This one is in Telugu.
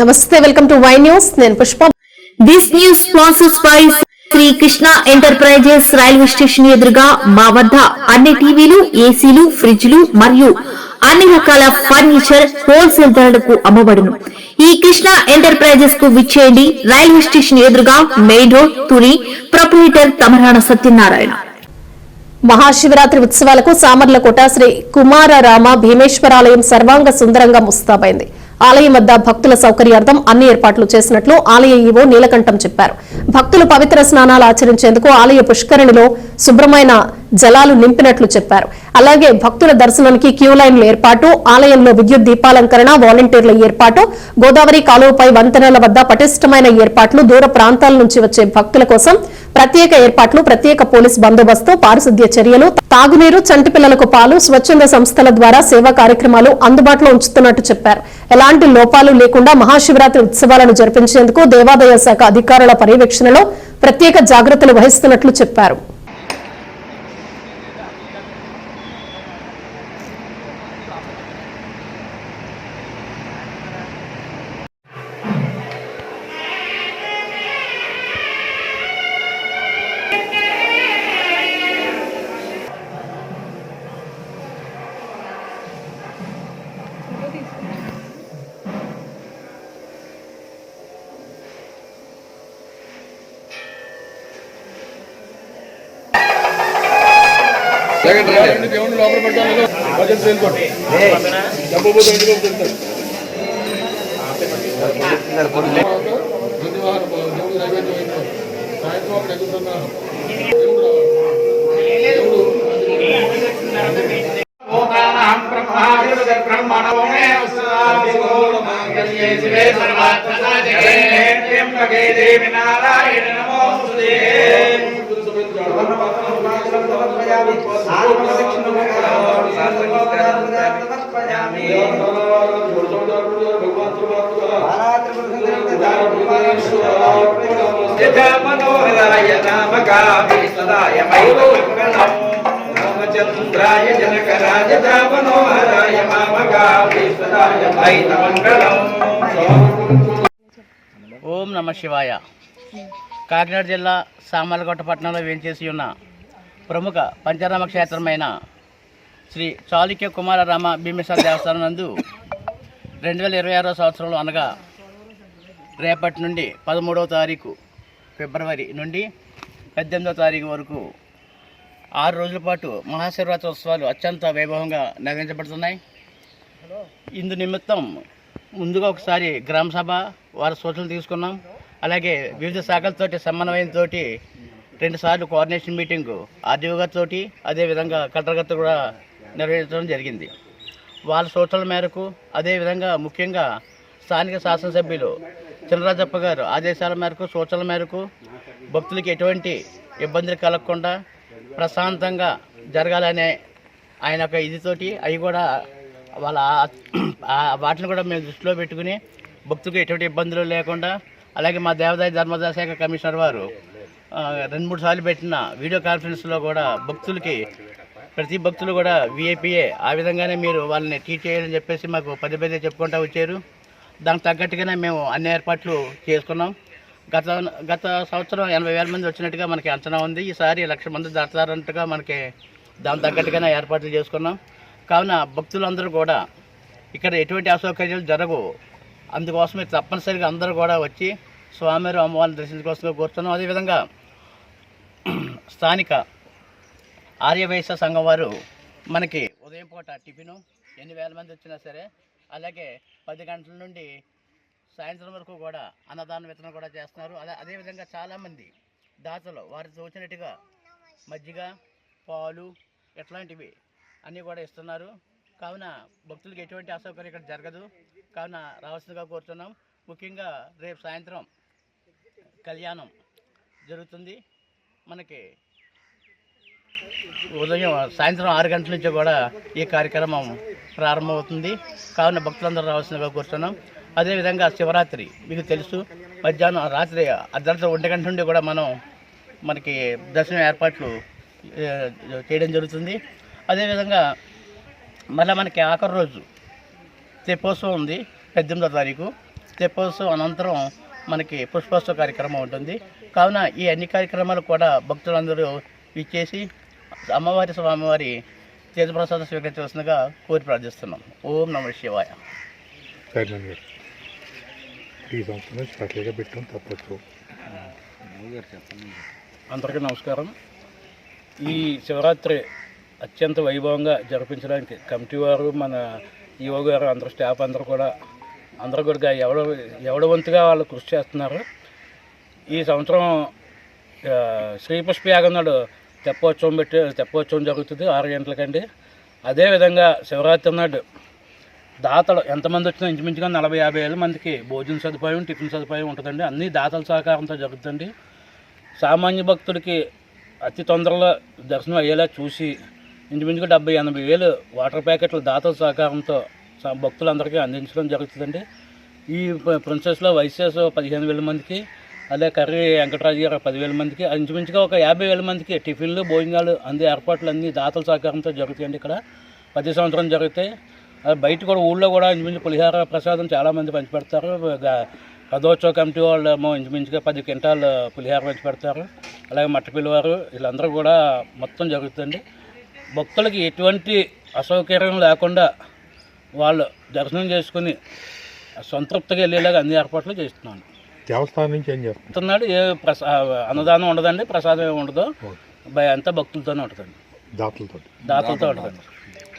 నమస్తే వెల్కమ్ టు వై న్యూస్. నేను Pushpa. This news sponsors by Shri Krishna enterprises railway station ఎదురుగా మా వద్ద అన్ని టీవీలు ఏసీలు ఫ్రిడ్జ్లు మరియు అన్ని రకాల ఫర్నిచర్ హోల్సేల్ ధరలకు అమ్మబడును. ఈ కృష్ణ ఎంటర్ప్రైజెస్కు విచ్చేయండి. రైల్వే స్టేషన్ ఎదురుగా main road Tuni proprietor Tamarana Satyanarayana. Mahashivaratri ఉత్సవాలకు సామర్లకోట శ్రీ కుమారరామ భీమేశ్వరాలయం సర్వాంగ సుందరంగా ముస్తాబైంది. ఆలయం వద్ద భక్తుల సౌకర్యార్థం అన్ని ఏర్పాట్లు చేసినట్లు ఆలయ ఈవో నీలకంఠం చెప్పారు. భక్తులు పవిత్ర స్నానాలు ఆచరించేందుకు ఆలయ పుష్కరిణిలో శుభ్రమైన జలాలు నింపినట్లు చెప్పారు. అలాగే భక్తుల దర్శనానికి క్యూ లైన్ల ఏర్పాటు ఆలయంలో విద్యుత్ దీపాలంకరణ వాలంటీర్ల ఏర్పాటు గోదావరి కాలువపై వంతెనల వద్ద పటిష్టమైన ఏర్పాట్లు దూర ప్రాంతాల నుంచి వచ్చే భక్తుల కోసం ప్రత్యేక ఏర్పాట్లు ప్రత్యేక పోలీస్ బందోబస్తు పారిశుద్ధ్య చర్యలు తాగునీరు చంటి పిల్లలకు పాలు స్వచ్ఛంద సంస్థల ద్వారా సేవా కార్యక్రమాలు అందుబాటులో ఉంచుతున్నట్టు చెప్పారు. ఎలాంటి లోపాలు లేకుండా మహాశివరాత్రి ఉత్సవాలను జరిపించేందుకు దేవాదాయ శాఖ అధికారుల పర్యవేక్షణలో ప్రత్యేక జాగ్రత్తలు వహిస్తున్నట్లు చెప్పారు. దేవుళ్ళు లోపల పెట్టాలి డబ్బు వెళ్తారు బుధవారం మనోహరాయ నామకాభి సదాయ మైమంగళం రామచంద్రాయ జనకరాజ మనోహరాయ మామకాభి సదాయ మైమంగళం ఓం నమ శివాయ కాకినాడ జిల్లా సామర్లకోట పట్టణంలో వేంచేసి ఉన్న ప్రముఖ పంచనామ క్షేత్రమైన శ్రీ చాళుక్య కుమార రామ భీమేశ్వర దేవస్థానం నందు రెండు వేల ఇరవై ఆరో సంవత్సరంలో అనగా రేపటి నుండి పదమూడవ తారీఖు ఫిబ్రవరి నుండి పద్దెనిమిదవ తారీఖు వరకు ఆరు రోజుల పాటు మహాశివరాత్రి ఉత్సవాలు అత్యంత వైభవంగా నిర్వహించబడుతున్నాయి. ఇందు నిమిత్తం ముందుగా ఒకసారి గ్రామ సభ వారి సూచనలు తీసుకున్నాం. అలాగే వివిధ శాఖలతోటి సమన్వయంతో రెండుసార్లు కోఆర్డినేషన్ మీటింగ్ ఆర్డీఓ గారితో అదేవిధంగా కలెక్టర్ గారితో కూడా నిర్వహించడం జరిగింది. వాళ్ళ సూచనల మేరకు అదేవిధంగా ముఖ్యంగా స్థానిక శాసనసభ్యులు చినరాజప్ప గారు ఆదేశాల మేరకు సూచనల మేరకు భక్తులకి ఎటువంటి ఇబ్బందులు కలగకుండా ప్రశాంతంగా జరగాలనే ఆయన యొక్క ఇదితోటి అవి కూడా వాళ్ళ వాటిని కూడా మేము దృష్టిలో పెట్టుకుని భక్తులకు ఎటువంటి ఇబ్బందులు లేకుండా అలాగే మా దేవాదాయ ధర్మదాయ శాఖ కమిషనర్ వారు రెండు మూడు సార్లు పెట్టిన వీడియో కాన్ఫరెన్స్లో కూడా భక్తులకి ప్రతి భక్తులు కూడా విఐపీఏ ఆ విధంగానే మీరు వాళ్ళని ట్రీట్ చేయాలని చెప్పేసి మాకు పదే పదే చెప్పుకుంటూ వచ్చారు. దానికి తగ్గట్టుగానే మేము అన్ని ఏర్పాట్లు చేసుకున్నాం. గత గత సంవత్సరం ఎనభై వేల మంది వచ్చినట్టుగా మనకి అంచనా ఉంది. ఈసారి లక్ష మంది దాటుతారంటగా మనకి దాని తగ్గట్టుగానే ఏర్పాట్లు చేసుకున్నాం. కావున భక్తులందరూ కూడా ఇక్కడ ఎటువంటి అసౌకర్యాలు జరగవు. అందుకోసమే తప్పనిసరిగా అందరూ కూడా వచ్చి స్వామివారి అమ్మవారిని దర్శించుకోసం కోరుతున్నాం. అదేవిధంగా స్థానిక ఆర్యవైశ్య సంఘం వారు మనకి ఉదయం పూట టిఫిను ఎన్ని వేల మంది వచ్చినా సరే అలాగే పది గంటల నుండి సాయంత్రం వరకు కూడా అన్నదాన వితరణ కూడా చేస్తున్నారు. అదే అదేవిధంగా చాలామంది దాతలు వారికి తోచినట్టుగా మజ్జిగ పాలు ఇట్లాంటివి అన్నీ కూడా ఇస్తున్నారు. కావున భక్తులకు ఎటువంటి అసౌకర్యం ఇక్కడ జరగదు. కావున రావాల్సిందిగా కోరుతున్నాం. ముఖ్యంగా రేపు సాయంత్రం కళ్యాణం జరుగుతుంది. మనకి ఉదయం సాయంత్రం ఆరు గంటల నుంచి కూడా ఈ కార్యక్రమం ప్రారంభమవుతుంది. కావున భక్తులందరూ రావాల్సిందిగా కూర్చున్నాం అదేవిధంగా శివరాత్రి మీకు తెలుసు మధ్యాహ్నం రాత్రి అర్ధరాత్రి ఒంటి గంట నుండి కూడా మనం మనకి దర్శనం ఏర్పాట్లు చేయడం జరుగుతుంది. అదేవిధంగా మళ్ళీ మనకి ఆఖరి రోజు తెప్పోత్సవం ఉంది పద్దెనిమిదో తారీఖు. తెప్పోత్సవం అనంతరం మనకి పుష్పోత్సవ కార్యక్రమం ఉంటుంది. కావున ఈ అన్ని కార్యక్రమాలు కూడా భక్తులందరూ ఇచ్చేసి అమ్మవారి స్వామివారి తీర్థప్రసాదం స్వీకరించవలసిందిగా కోరి ప్రార్థిస్తున్నాం. ఓం నమ శివాయ. చైర్మన్ గారు ఈ సంవత్సరం స్పెషల్గా పెట్టడం తప్పచ్చు. అందరికీ నమస్కారం. ఈ శివరాత్రి అత్యంత వైభవంగా జరిపించడానికి కమిటీ వారు మన ఈఓ గారు అందరు స్టాఫ్ అందరూ కూడా అందరూ కూడా ఎవడ ఎవడ వంతుగా వాళ్ళు కృషి చేస్తున్నారు. ఈ సంవత్సరం ఆ, శ్రీ పుష్ప యాగం నాడు తెప్పోత్సవం పెట్టి తెప్పోత్సవం జరుగుతుంది ఆరు గంటలకండి. అదేవిధంగా శివరాత్రి నాడు దాతలు ఎంతమంది వచ్చినా ఇంచుమించుగా నలభై యాభై వేల మందికి భోజన సదుపాయం టిఫిన్ సదుపాయం ఉంటుందండి. అన్నీ దాతల సహకారంతో జరుగుతుందండి. సామాన్య భక్తుడికి అతి తొందరలో దర్శనం అయ్యేలా చూసి ఇంచుమించుగా డెబ్బై ఎనభై వేలు వాటర్ ప్యాకెట్లు దాతల సహకారంతో భక్తులందరికీ అందించడం జరుగుతుందండి. ఈ ప్రిన్సెస్లో వైసెస్ పదిహేను వేల మందికి అదే కర్రీ వెంకటరాజు గారు పదివేల మందికి ఇంచుమించుగా ఒక యాభై వేల మందికి టిఫిన్లు భోజనాలు అందే ఏర్పాట్లు అన్నీ దాతల సహకారంతో జరుగుతాయండి ఇక్కడ. ప్రతి సంవత్సరం జరుగుతాయి. బయట కూడా ఊళ్ళో కూడా ఇంచుమించు పులిహార ప్రసాదం చాలామంది పంచిపెడతారు. రథోత్సవ కమిటీ వాళ్ళు ఏమో ఇంచుమించుగా పది క్వింటాల్ పులిహార పంచిపెడతారు. అలాగే మట్టపిల్లివారు వీళ్ళందరూ కూడా మొత్తం జరుగుతుంది భక్తులకి ఎటువంటి అసౌకర్యం లేకుండా వాళ్ళు దర్శనం చేసుకుని సంతృప్తిగా వెళ్ళేలాగా అన్ని ఏర్పాట్లు చేస్తున్నాను. దేవస్థానం నుంచి ఏం చేస్తారు చెప్తున్నాడు ఏ ప్రసా అన్నదానం ఉండదండి ప్రసాదం ఏమి ఉండదు. అంతా భక్తులతోనే ఉంటుందండి. దాతలతో దాతలతో ఉంటుందండి.